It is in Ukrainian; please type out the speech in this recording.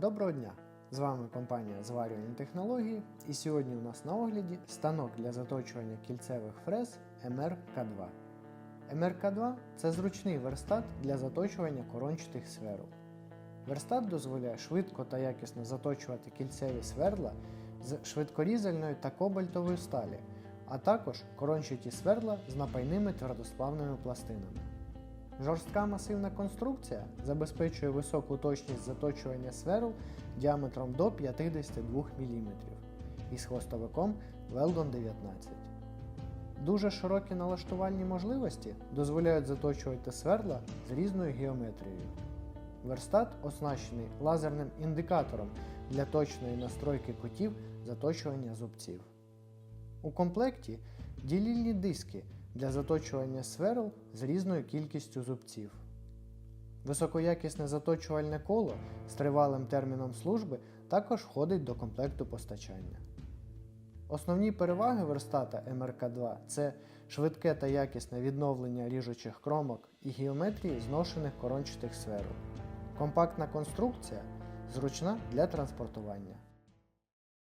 Доброго дня! З вами компанія Зварювальні технології і сьогодні у нас на огляді станок для заточування кільцевих фрез МРК2. МРК2 це зручний верстат для заточування корончатих сверл. Верстат дозволяє швидко та якісно заточувати кільцеві сверла з швидкорізальної та кобальтової сталі, а також корончаті сверла з напайними твердосплавними пластинами. Жорстка масивна конструкція забезпечує високу точність заточування сверл діаметром до 52 мм із хвостовиком Weldon 19. Дуже широкі налаштувальні можливості дозволяють заточувати сверла з різною геометрією. Верстат оснащений лазерним індикатором для точної настройки кутів заточування зубців. У комплекті ділільні диски для заточування сверл з різною кількістю зубців. Високоякісне заточувальне коло з тривалим терміном служби також входить до комплекту постачання. Основні переваги верстата МРК2 це швидке та якісне відновлення ріжучих кромок і геометрії зношених корончатих сверл, компактна конструкція, зручна для транспортування.